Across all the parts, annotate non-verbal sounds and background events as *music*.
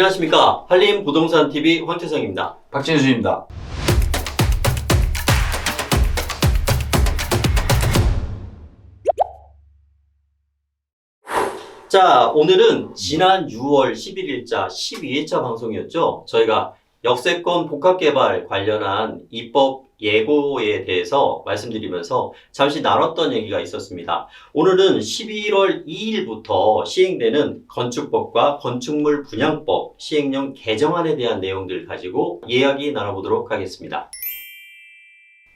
안녕하십니까. 한림 부동산 TV 황태성입니다. 박진수입니다. 자, 오늘은 지난 6월 11일자 12일자 방송이었죠. 저희가 역세권 복합개발 관련한 입법 예고에 대해서 말씀드리면서 잠시 나눴던 얘기가 있었습니다. 오늘은 11월 2일부터 시행되는 건축법과 건축물 분양법 시행령 개정안에 대한 내용들을 가지고 이야기 나눠보도록 하겠습니다.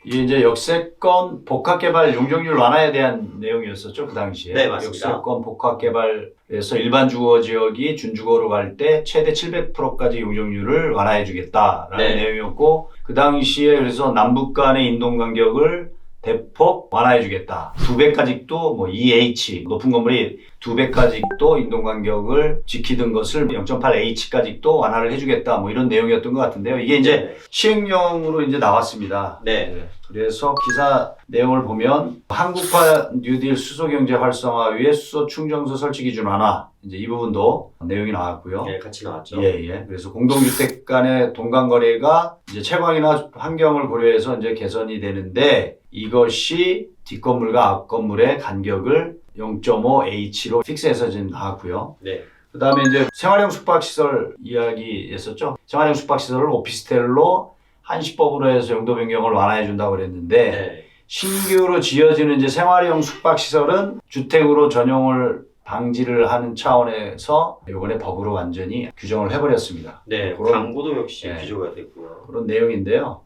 이게 이제 역세권 복합개발 용적률 완화에 대한 내용이었었죠 그 당시에. 네, 맞습니다. 역세권 복합개발에서 일반 주거 지역이 준주거로 갈 때 최대 700%까지 용적률을 완화해주겠다라는 네. 내용이었고 그 당시에 그래서 남북 간의 인동 간격을 대폭 완화해주겠다. 두 배까지도 뭐 EH 높은 건물이 두 배까지도 인동 간격을 지키던 것을 0.8H까지도 완화를 해주겠다. 뭐 이런 내용이었던 것 같은데요. 이게 이제 시행령으로 이제 나왔습니다. 네. 그래서 기사 내용을 보면 한국화 뉴딜 수소 경제 활성화 위해 수소 충전소 설치 기준 완화 이제 이 부분도 내용이 나왔고요. 네, 같이 나왔죠. 예, 예. 그래서 공동주택 간의 동간 거래가 이제 채광이나 환경을 고려해서 이제 개선이 되는데 이것이 뒷건물과 앞건물의 간격을 0.5H로 픽스해서 지금 나왔고요. 네. 그 다음에 이제 생활형 숙박시설 이야기 했었죠. 생활형 숙박시설을 오피스텔로 한시법으로 해서 용도 변경을 완화해 준다고 그랬는데 네. 신규로 지어지는 이제 생활형 숙박시설은 주택으로 전용을 방지를 하는 차원에서 이번에 법으로 완전히 규정을 해버렸습니다. 네, 그런- 광고도 역시 네. 기조가 됐고요. 그런 내용인데요.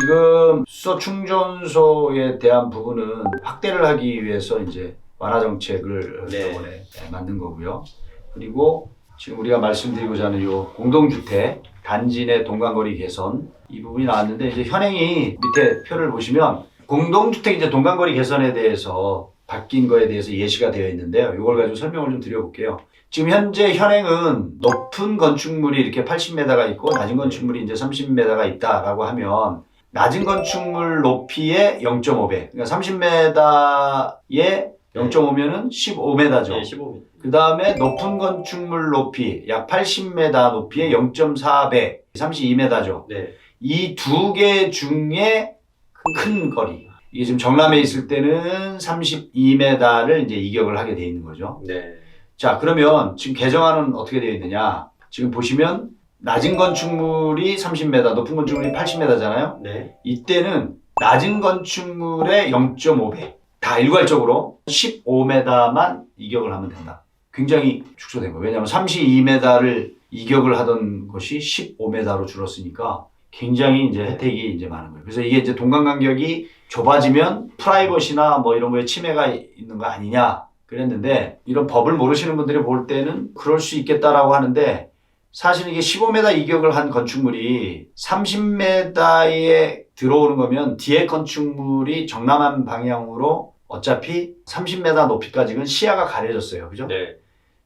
지금 수소 충전소에 대한 부분은 확대를 하기 위해서 이제 완화 정책을 네. 이번에 만든 거고요. 그리고 지금 우리가 말씀드리고자 하는 요 공동주택 단지 내 동간거리 개선 이 부분이 나왔는데 이제 현행이 밑에 표를 보시면 공동주택 이제 동간거리 개선에 대해서 바뀐 거에 대해서 예시가 되어 있는데요. 이걸 가지고 설명을 좀 드려볼게요. 지금 현재 현행은 높은 건축물이 이렇게 80m가 있고 낮은 건축물이 이제 30m가 있다라고 하면 낮은 건축물 높이의 0.5배. 그러니까 30m에 0.5면은 15m죠. 네, 15m. 그 다음에 높은 건축물 높이 약 80m 높이의 0.4배, 32m죠. 네. 이 두 개 중에 큰 거리. 이게 지금 정남에 있을 때는 32m를 이제 이격을 하게 돼 있는 거죠. 네. 자, 그러면 지금 개정안은 어떻게 되어 있느냐? 지금 보시면 낮은 건축물이 30m, 높은 건축물이 80m잖아요. 네. 이때는 낮은 건축물의 0.5배 다 일괄적으로 15m만 이격을 하면 된다. 굉장히 축소된 거예요. 왜냐하면 32m를 이격을 하던 것이 15m로 줄었으니까 굉장히 이제 혜택이 이제 많은 거예요. 그래서 이게 이제 동간 간격이 좁아지면 프라이버시나 뭐 이런 거에 침해가 있는 거 아니냐 그랬는데 이런 법을 모르시는 분들이 볼 때는 그럴 수 있겠다라고 하는데 사실 이게 15m 이격을 한 건축물이 30m에 들어오는 거면 뒤에 건축물이 정남한 방향으로 어차피 30m 높이까지는 시야가 가려졌어요. 그죠? 네.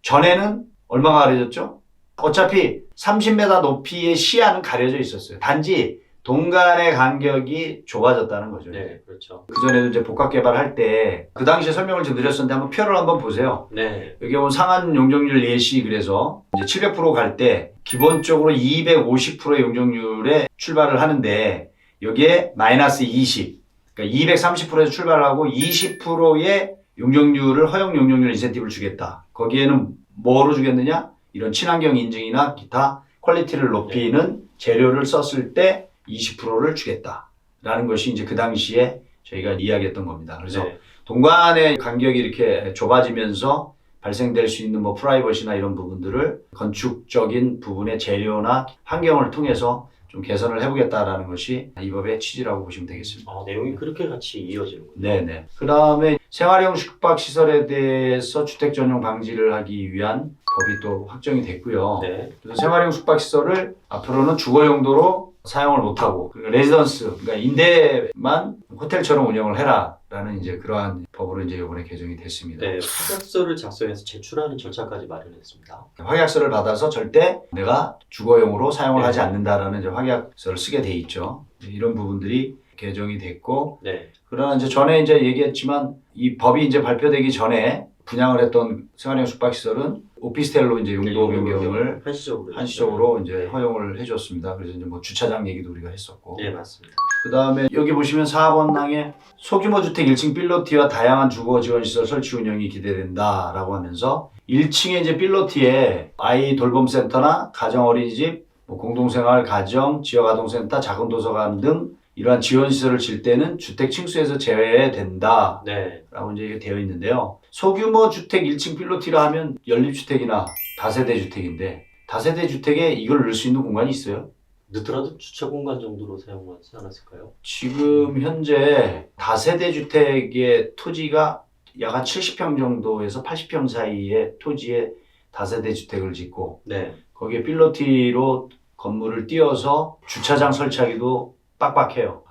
전에는 얼마가 가려졌죠? 어차피 30m 높이의 시야는 가려져 있었어요. 단지 동간의 간격이 좁아졌다는 거죠. 네. 그렇죠. 그전에도 이제 복합 개발할 때 그 당시에 설명을 좀 드렸었는데 한번 표를 한번 보세요. 네. 여기 보면 상한 용적률 예시 그래서 이제 700%갈 때 기본적으로 250%의 용적률에 출발을 하는데 여기에 마이너스 20, 그러니까 230%에서 출발을 하고 20%의 용적률을 허용 용적률 인센티브를 주겠다. 거기에는 뭐로 주겠느냐? 이런 친환경 인증이나 기타 퀄리티를 높이는 재료를 썼을 때 20%를 주겠다라는 것이 이제 그 당시에 저희가 이야기했던 겁니다. 그래서 네. 동간의 간격이 이렇게 좁아지면서 발생될 수 있는 뭐 프라이버시나 이런 부분들을 건축적인 부분의 재료나 환경을 통해서 좀 개선을 해보겠다라는 것이 이 법의 취지라고 보시면 되겠습니다. 아, 내용이 그렇게 같이 이어지는군요. 네네. 그 다음에 생활형 숙박시설에 대해서 주택 전용 방지를 하기 위한 법이 또 확정이 됐고요. 네. 그래서 생활형 숙박시설을 앞으로는 주거 용도로 사용을 못하고 그러니까 레지던스 그러니까 임대만 호텔처럼 운영을 해라라는 이제 그러한 법으로 이제 이번에 개정이 됐습니다. 네. 확약서를 작성해서 제출하는 절차까지 마련했습니다. 확약서를 받아서 절대 내가 주거용으로 사용을 네. 하지 않는다라는 이제 확약서를 쓰게 돼 있죠. 이런 부분들이 개정이 됐고 네. 그러나 이제 전에 이제 얘기했지만 이 법이 이제 발표되기 전에 분양을 했던 생활형 숙박시설은 오피스텔로 이제 용도 변경을 한시적으로 한시적으로 이제 허용을 해줬습니다. 그래서 이제 뭐 주차장 얘기도 우리가 했었고. 네 맞습니다. 그 다음에 여기 보시면 4번 항에 소규모 주택 1층 필로티와 다양한 주거 지원 시설 설치 운영이 기대된다라고 하면서 1층에 이제 필로티에 아이 돌봄 센터나 가정 어린이집, 뭐 공동생활 가정, 지역 아동센터, 작은 도서관 등 이러한 지원 시설을 질 때는 주택 층수에서 제외된다라고 네 이제 되어 있는데요. 소규모 주택 1층 필로티라 하면 연립주택이나 다세대 주택인데 다세대 주택에 이걸 넣을 수 있는 공간이 있어요? 늦더라도 주차 공간 정도로 사용하지 않았을까요? 지금 현재 다세대 주택의 토지가 약 한 70평 정도에서 80평 사이의 토지에 다세대 주택을 짓고 네 거기에 필로티로 건물을 띄워서 주차장 설치하기도 빡빡해요.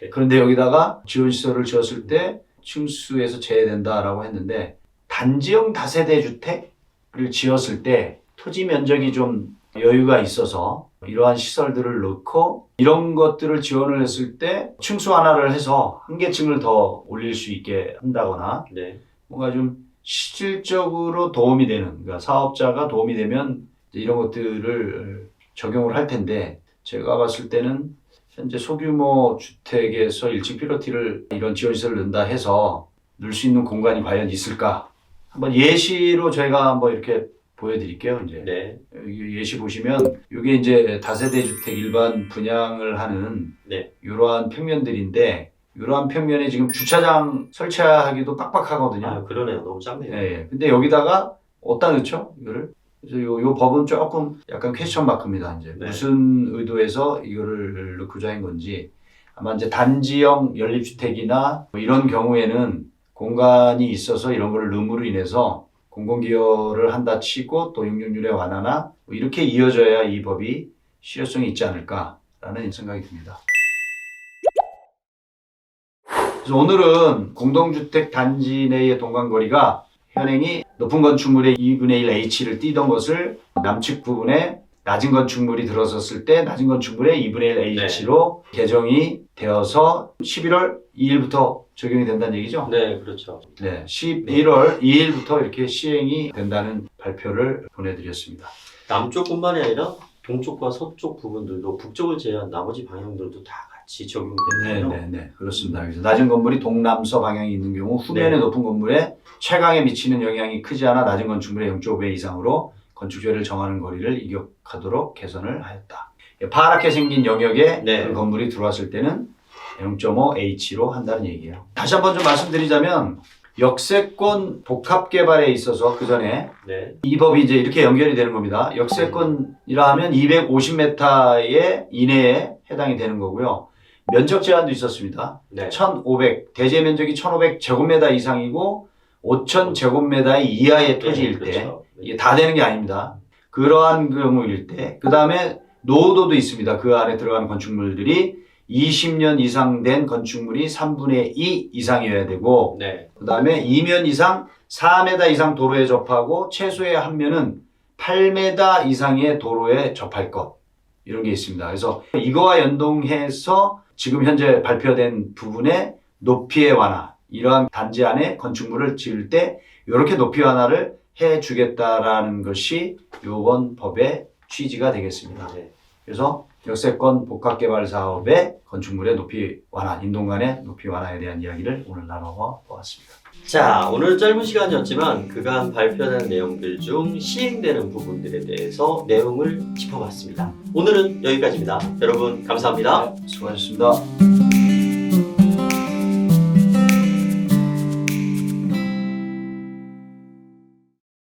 네. *laughs* 그런데 여기다가 지원시설을 지었을 때 층수에서 제외된다라고 했는데 단지형 다세대 주택을 지었을 때 토지 면적이 좀 여유가 있어서 이러한 시설들을 넣고 이런 것들을 지원을 했을 때 층수 하나를 해서 한 개 층을 더 올릴 수 있게 한다거나 네. 뭔가 좀 실질적으로 도움이 되는 그러니까 사업자가 도움이 되면 이런 것들을 적용을 할 텐데 제가 봤을 때는 현재 소규모 주택에서 1층 필로티를 이런 지원 시설을 넣는다 해서 넣을 수 있는 공간이 과연 있을까? 한번 예시로 저희가 한번 이렇게 보여드릴게요. 이제 네. 예시 보시면 이게 이제 다세대 주택 일반 분양을 하는 네. 이러한 평면들인데 이러한 평면에 지금 주차장 설치하기도 빡빡하거든요. 아 그러네요. 너무 작네요. 예, 예. 근데 여기다가 어디다 넣죠? 이거를? 그래서 요, 요 법은 조금 약간 퀘스천 마크입니다. 이제 네. 무슨 의도에서 이거를 넣고자 한 건지 아마 이제 단지형 연립주택이나 뭐 이런 경우에는 공간이 있어서 이런 거를 넣음으로 인해서 공공기여를 한다 치고 또 용적률의 완화나 뭐 이렇게 이어져야 이 법이 실효성이 있지 않을까라는 생각이 듭니다. 그래서 오늘은 공동주택 단지 내의 동간거리가 현행이 높은 건축물의 2분의 1 H를 띄던 것을 남측 부분에 낮은 건축물이 들어섰을 때 낮은 건축물의 2분의 1 H로 개정이 되어서 11월 2일부터 적용이 된다는 얘기죠? 네 그렇죠. 네, 11월 2일부터 이렇게 시행이 된다는 발표를 보내드렸습니다. 남쪽뿐만이 아니라 동쪽과 서쪽 부분들도 북쪽을 제외한 나머지 방향들도 다 같이 네, 적용되는데요. 네, 네, 그렇습니다. 그래서 낮은 건물이 동남서 방향이 있는 경우 후면의 네. 높은 건물에 최강에 미치는 영향이 크지 않아 낮은 건축물의 0.5배 이상으로 건축조례를 정하는 거리를 이격하도록 개선을 하였다. 파랗게 생긴 영역에 네. 그 건물이 들어왔을 때는 0.5H로 한다는 얘기예요. 다시 한번 좀 말씀드리자면 역세권 복합 개발에 있어서 그 전에 네. 이 법이 이제 이렇게 연결이 되는 겁니다. 역세권이라 하면 250m의 이내에 해당이 되는 거고요. 면적 제한도 있었습니다. 네. 1,500 대제 면적이 1,500 제곱미터 이상이고 5,000 제곱미터 이하의 토지일 네, 때 그렇죠. 이게 다 되는 게 아닙니다. 그러한 경우일 때, 그 다음에 노후도도 있습니다. 그 안에 들어가는 건축물들이 20년 이상 된 건축물이 3분의 2 이상이어야 되고, 네. 그 다음에 2면 이상 4m 이상 도로에 접하고 최소의 한 면은 8m 이상의 도로에 접할 것. 이런 게 있습니다. 그래서 이거와 연동해서 지금 현재 발표된 부분의 높이의 완화, 이러한 단지 안에 건축물을 지을 때 이렇게 높이 완화를 해 주겠다라는 것이 이번 법의 취지가 되겠습니다. 네. 그래서 역세권 복합개발 사업의 건축물의 높이 완화, 인동간의 높이 완화에 대한 이야기를 오늘 나눠 보았습니다. 자, 오늘 짧은 시간이었지만 그간 발표된 내용들 중 시행되는 부분들에 대해서 내용을 짚어봤습니다. 오늘은 여기까지입니다. 여러분 감사합니다. 수고하셨습니다.